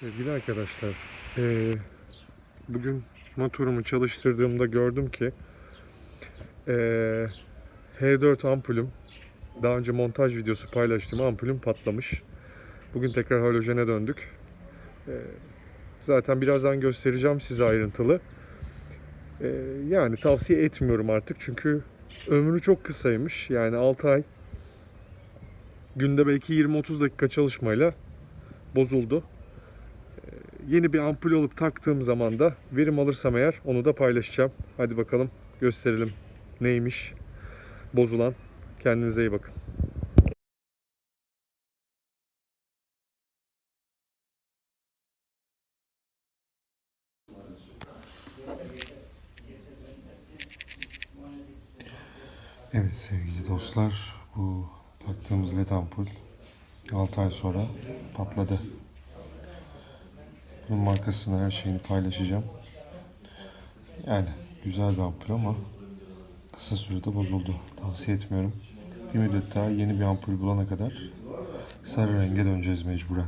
Sevgili arkadaşlar, eee, bugün motorumu çalıştırdığımda gördüm ki eee, H4 ampulüm, daha önce montaj videosu paylaştığım ampulüm patlamış. Bugün tekrar halojene döndük. Eee, zaten birazdan göstereceğim size ayrıntılı. Yani tavsiye etmiyorum artık çünkü ömrü çok kısaymış. Yani 6 ay günde belki 20-30 dakika çalışmayla bozuldu yeni bir ampul olup taktığım zaman da verim alırsam eğer onu da paylaşacağım. Hadi bakalım gösterelim neymiş bozulan. Kendinize iyi bakın. Evet sevgili dostlar bu taktığımız led ampul 6 ay sonra patladı. Bunun markasını her şeyini paylaşacağım. Yani güzel bir ampul ama kısa sürede bozuldu. Tavsiye etmiyorum. Bir müddet daha yeni bir ampul bulana kadar sarı renge döneceğiz mecburen.